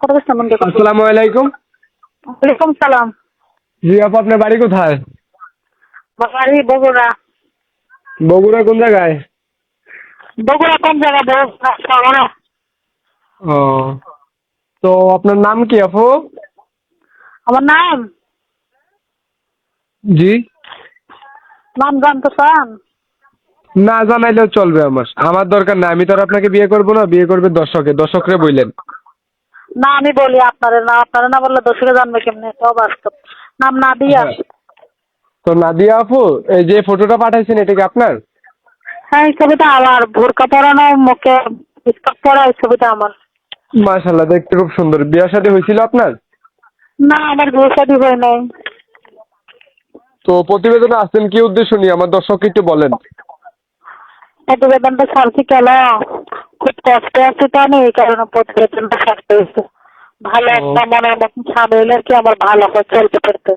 পরবেশ সম্বন্ধে আসসালামু আলাইকুম। ওয়ালাইকুম সালাম। জি আপু আপনার বাড়ি কোথায়? বাড়ি বগুড়া। বগুড়া কোন জায়গায়? বগুড়া কোন জায়গা? বগুড়া শহরে। ও তো আপনার নাম কি আপু? আমার নাম? জি। নাম জানতে চান? না জানাইলেও চলবে আমার। আমার দরকার না আমি তো আর আপনাকে বিয়ে করব না বিয়ে করবে দর্শকে। দর্শকরে বললেন। না আমি বলি আপনারে না আপনারে না বললে দর্শকে জানবে কেমনে? সব বাস্তব। নাম না দিয়া তো নাদিয়া আপু এই যে ফটোটা পাঠাইছেন এটা কি আপনার? হ্যাঁ এই ছবিটা আমার। ভোরকা পরানো মুখে স্কার্ট পরা এই ছবিটা আমার। মাশাল্লাহ দেখতে খুব সুন্দর। বিয়ে শাদী হয়েছিল আপনার? না আমার বিয়ে শাদী হয় নাই। তো প্রতিবেদনে আসছেন কি উদ্দেশ্য নিয়ে? আমার দর্শককে একটু বলেন। প্রতিবেদনটা ছাড়ছি কেন খুব কষ্টে আছি তো আমি এই কারণে প্রতিবেদনটা ছাড়তে হয়েছে। ভালো একটা মনের মতন স্বামী হলে কি আমার ভালো হয় চলতে পারতে?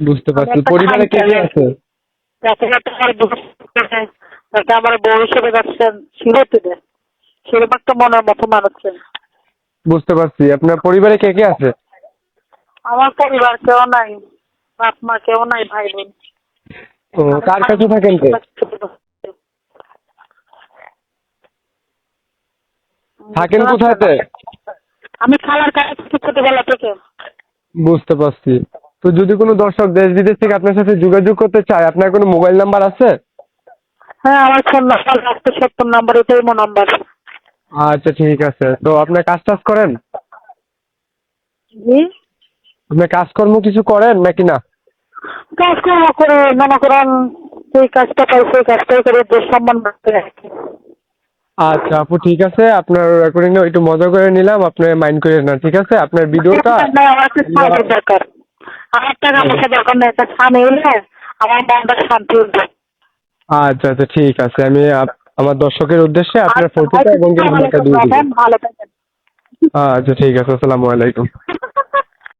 বুঝতে পারছি। পরিবারে কে কে আছে? যাতে আমার বউ যাতে আমার বউ হিসেবে যাচ্ছেন শিরোতে সেরকম একটা মনের মতো মানুষ চাই। বুঝতে পারছি। আপনার পরিবারে কে কে আছে? আমার পরিবার কেউ নাই বাপ মা কেউ নাই ভাই বোন। ও কার কাছে থাকেন তো থাকেন কোথায়তে আমি খালার কাছে থাকি ছোটবেলা থেকে বুঝতে পারছি। তো যদি কোনো দর্শক দেশ বিদেশ থেকে আপনার সাথে যোগাযোগ করতে চায় আপনার কোনো মোবাইল নাম্বার আছে? হ্যাঁ আমার ফোন নাম্বার রাখতে সত্তর নাম্বার এটাই মো নাম্বার। আচ্ছা ঠিক আছে। তো আপনার কাজ টাজ করেন? জি? আপনি কাজকর্ম কিছু করেন নাকি না? কাজকর্ম করে মনে করেন সেই কাজটা পাই সেই কাজটাই করে দেশ সম্মান রাখি আচ্ছা আপু ঠিক আছে। আপনার রেকর্ডিং একটু মজা করে নিলাম আপনি মাইন্ড করেন না ঠিক আছে? আপনার ভিডিওটা আমার একটা স্বামীর দরকার। আমার টাকা পয়সা দরকার নেই একটা স্বামী হলে আমার মনটা শান্তি উঠবে। আচ্ছা আচ্ছা ঠিক আছে। আমি আমার দর্শকের উদ্দেশ্যে আপনার ফটোটা এবং আচ্ছা ঠিক আছে আসসালামু আলাইকুম।